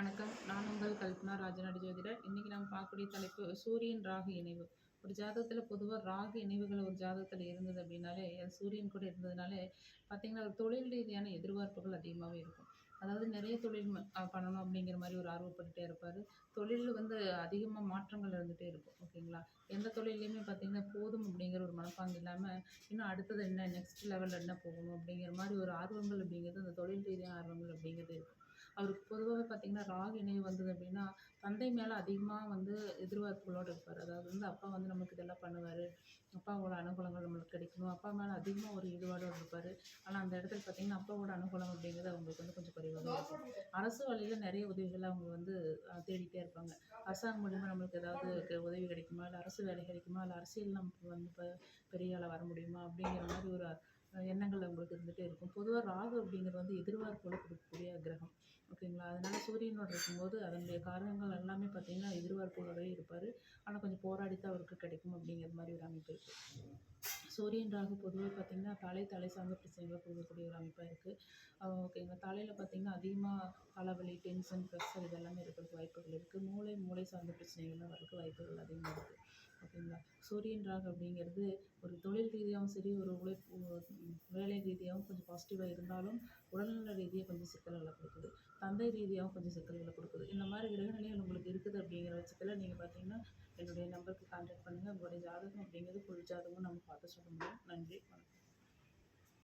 வணக்கம். நான் உங்கள் கல்பனா ராஜநாடு ஜோதிடர். இன்றைக்கி நாம் பார்க்கக்கூடிய தலைப்பு சூரியன் ராகு இணைவு. ஒரு ஜாதகத்தில் பொதுவாக ராகு இணைவுகள் ஒரு ஜாதகத்தில் இருந்தது அப்படின்னாலே அது சூரியன் கூட இருந்ததுனாலே பார்த்திங்கன்னா ஒரு தொழில் ரீதியான எதிர்பார்ப்புகள் அதிகமாகவே இருக்கும். அதாவது நிறைய தொழில் பண்ணணும் அப்படிங்கிற மாதிரி ஒரு ஆர்வப்பட்டுட்டே இருப்பார். தொழிலில் வந்து அதிகமாக மாற்றங்கள் இருந்துகிட்டே இருக்கும் ஓகேங்களா? எந்த தொழிலையுமே பார்த்திங்கன்னா போதும் அப்படிங்கிற ஒரு மனப்பாங்கு இல்லாமல் இன்னும் அடுத்தது என்ன நெக்ஸ்ட் லெவலில் என்ன போகணும் அப்படிங்கிற மாதிரி ஒரு ஆர்வங்கள் அப்படிங்கிறது அந்த தொழில் ரீதியான ஆர்வங்கள் அப்படிங்கிறது இருக்கும். அவருக்கு பொதுவாகவே பார்த்திங்கன்னா ராகு இணைவு வந்தது அப்படின்னா தந்தை மேலே அதிகமாக வந்து எதிர்பார்ப்புகளோடு இருப்பார். அதாவது வந்து அப்பா வந்து நமக்கு இதெல்லாம் பண்ணுவார். அப்பாவோட அனுகூலங்கள் நம்மளுக்கு கிடைக்கணும். அப்பா மேலே அதிகமாக ஒரு ஈடுபாடோடு இருப்பார். ஆனால் அந்த இடத்துல பார்த்திங்கன்னா அப்பாவோட அனுகூலம் அப்படிங்கிறது அவங்களுக்கு வந்து கொஞ்சம் குறைவாக இருக்கும். அரசு வழியில் நிறைய உதவிகள் அவங்க வந்து அஹ், தேடிட்டே இருப்பாங்க. அரசாங்கம் மூலிமா நம்மளுக்கு ஏதாவது உதவி கிடைக்குமா? இல்லை அரசு வேலை கிடைக்குமா? இல்லை அரசியல் நமக்கு வந்து இப்போ பெரிய ஆளாக வர முடியுமா? அப்படிங்கிற மாதிரி ஒரு எண்ணங்கள் அவங்களுக்கு இருந்துகிட்டே இருக்கும். பொதுவாக ராகு அப்படிங்கிறது வந்து எதிர்பார்ப்போடு கொடுக்கக்கூடிய கிரகம். ஓகேங்களா? அதனால சூரியனோட இருக்கும்போது அதனுடைய காரணங்கள் எல்லாமே பார்த்தீங்கன்னா எதிர்பார்ப்போடவே இருப்பார். ஆனால் கொஞ்சம் போராடி தான் அவருக்கு கிடைக்கும் அப்படிங்கிற மாதிரி ஒரு அமைப்பு இருக்குது சூரியன் ராகு பொதுவாக பார்த்திங்கன்னா தலை தலை சார்ந்த பிரச்சனைகளை கொடுக்கக்கூடிய ஒரு அமைப்பாக இருக்குது ஓகேங்களா? தலையில் பார்த்திங்கன்னா அதிகமாக தலைவலி டென்ஷன் ப்ரெஷர் இதெல்லாமே இருக்கிறதுக்கு வாய்ப்புகள் இருக்குது மூளை மூளை சார்ந்த பிரச்சனைகள்லாம் வரதுக்கு வாய்ப்புகள் அதிகமாக இருக்குது ஓகேங்களா சூரியன் ராகு அப்படிங்கிறது ஒரு தொழில் ரீதியாகவும் சரி ஒரு உழைப்பு வேலை ரீதியாகவும் கொஞ்சம் பாசிட்டிவாக இருந்தாலும் உடல்நல ரீதியாக கொஞ்சம் சிக்கல்களை கொடுக்குது. தந்தை ரீதியாகவும் கொஞ்சம் சிக்கல்களை கொடுக்குது. இந்த மாதிரி கிரகநிலைகள் உங்களுக்கு இருக்குது அப்படிங்கிற பட்சத்தில் நீங்கள் பார்த்தீங்கன்னா என்னுடைய நம்பருக்கு கான்டாக்ட் பண்ணுங்கள் உங்களுடைய ஜாதகம் அப்படிங்கிறது ஃபுல் ஜாதகம் நம்ம பார்த்து சொல்ல முடியும்.